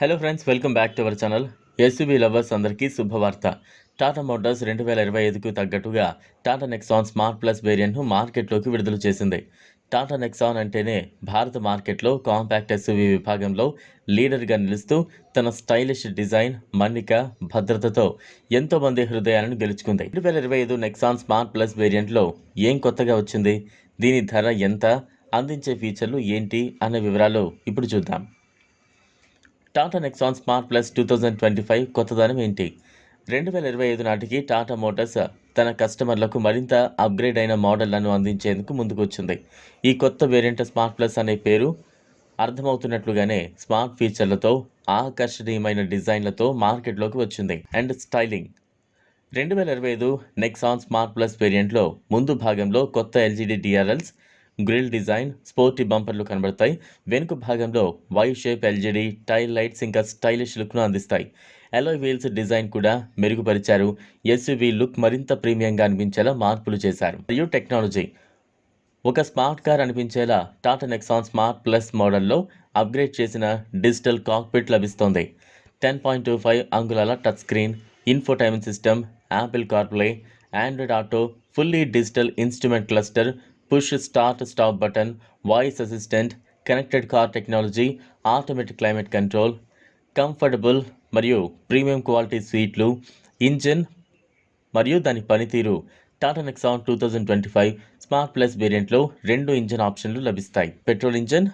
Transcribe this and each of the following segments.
Hello friends welcome back to our channel SUV lovers అందరికీ శుభవార్త. Tata Motors రెండు వేల ఇరవై ఐదుకు తగ్గట్టుగా టాటా నెక్సాన్ స్మార్ట్ ప్లస్ వేరియంట్ను మార్కెట్లోకి విడుదల చేసింది. టాటా నెక్సాన్ అంటేనే భారత మార్కెట్లో కాంపాక్ట్ ఎస్యూవీ విభాగంలో లీడర్గా నిలుస్తూ తన స్టైలిష్ డిజైన్ మన్నిక భద్రతతో ఎంతోమంది హృదయాలను గెలుచుకుంది. రెండు వేల ఇరవై ఐదు నెక్సాన్ స్మార్ట్ ప్లస్ వేరియంట్లో ఏం కొత్తగా వచ్చింది? దీని ధర ఎంత? అందించే ఫీచర్లు ఏంటి? అనే వివరాలు ఇప్పుడు చూద్దాం. Tata Nexon smart plus two thousand twenty five కొత్తదనం ఏంటి? రెండు వేల ఇరవై ఐదు నాటికి టాటా మోటార్స్ తన కస్టమర్లకు మరింత అప్గ్రేడ్ అయిన మోడళ్ళను అందించేందుకు ముందుకొచ్చింది. ఈ కొత్త వేరియంట్ స్మార్ట్ ప్లస్ అనే పేరు అర్థమవుతున్నట్లుగానే స్మార్ట్ ఫీచర్లతో ఆకర్షణీయమైన డిజైన్లతో మార్కెట్లోకి వచ్చింది. అండ్ స్టైలింగ్ రెండు వేల ఇరవై ఐదు నెక్సాన్ స్మార్ట్ ప్లస్ వేరియంట్లో ముందు భాగంలో కొత్త LED DRLs grille design sporty బంపర్లు కనబడతాయి. వెనుక భాగంలో Y shape LED tail lights ఇంకా స్టైలిష్ లుక్ను అందిస్తాయి. ఎలో వీల్స్ డిజైన్ కూడా మెరుగుపరిచారు. ఎస్యూవీ లుక్ మరింత ప్రీమియంగా అనిపించేలా మార్పులు చేశారు. మరియు టెక్నాలజీ ఒక స్మార్ట్ కార్ అనిపించేలా టాటా నెక్సాన్ స్మార్ట్ ప్లస్ మోడల్లో అప్గ్రేడ్ చేసిన డిజిటల్ కాక్పిట్ లభిస్తోంది. టెన్ పాయింట్ టూ ఫైవ్ అంగుళాల touch screen infotainment system Apple CarPlay Android auto fully digital instrument cluster push start stop button voice assistant connected car technology automatic climate control comfortable మరియు premium quality సీట్లు engine మరియు దాని పనితీరు. Tata Nexon two thousand twenty five smart plus వేరియంట్లో రెండు engine ఆప్షన్లు లభిస్తాయి petrol engine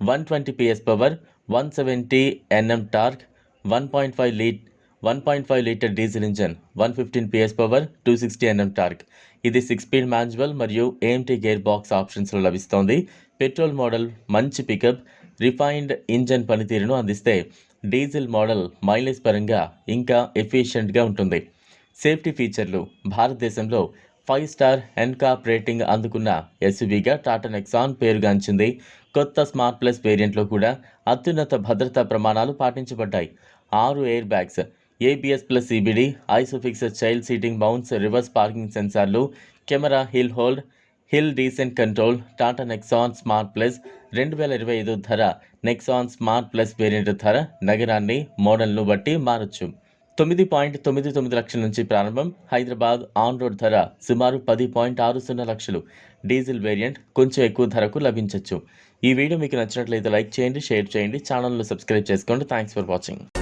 one twenty PS power one seventy NM torque one point five lit one point five litre diesel engine one fifteen PS power two sixty NM torque. ఇది six speed manual మరియు AMT gear box ఆప్షన్స్లో లభిస్తోంది. Petrol model మంచి pickup refined engine పనితీరును అందిస్తే diesel model mileage పరంగా ఇంకా ఎఫిషియెంట్గా ఉంటుంది. సేఫ్టీ ఫీచర్లు భారతదేశంలో ఫైవ్ స్టార్ ఎన్కాప్ రేటింగ్ అందుకున్న ఎస్యూవీగా టాటా నెక్సాన్ పేరుగాంచింది కొత్త స్మార్ట్ ప్లస్ వేరియంట్లో కూడా అత్యున్నత భద్రతా ప్రమాణాలు పాటించబడ్డాయి. ఆరు air bags ABS plus CBD ISOFIX child seating bounce reverse parking సెన్సార్లు camera hill hold hill descent control Tata Nexon smart plus రెండు వేల ఇరవై ఐదు ధర నెక్సాన్ స్మార్ట్ ప్లస్ వేరియంట్ ధర నగరాన్ని మోడల్ను బట్టి మారచ్చు. తొమ్మిది పాయింట్ తొమ్మిది తొమ్మిది లక్షల నుంచి ప్రారంభం హైదరాబాద్ ఆన్ రోడ్ ధర సుమారు పది పాయింట్ ఆరు సున్నా లక్షలు. డీజిల్ వేరియంట్ కొంచెం ఎక్కువ ధరకు లభించవచ్చు ఈ వీడియో మీకు నచ్చినట్లయితే లైక్ చేయండి షేర్ చేయండి ఛానల్ను సబ్స్క్రైబ్ చేసుకోండి. Thanks for watching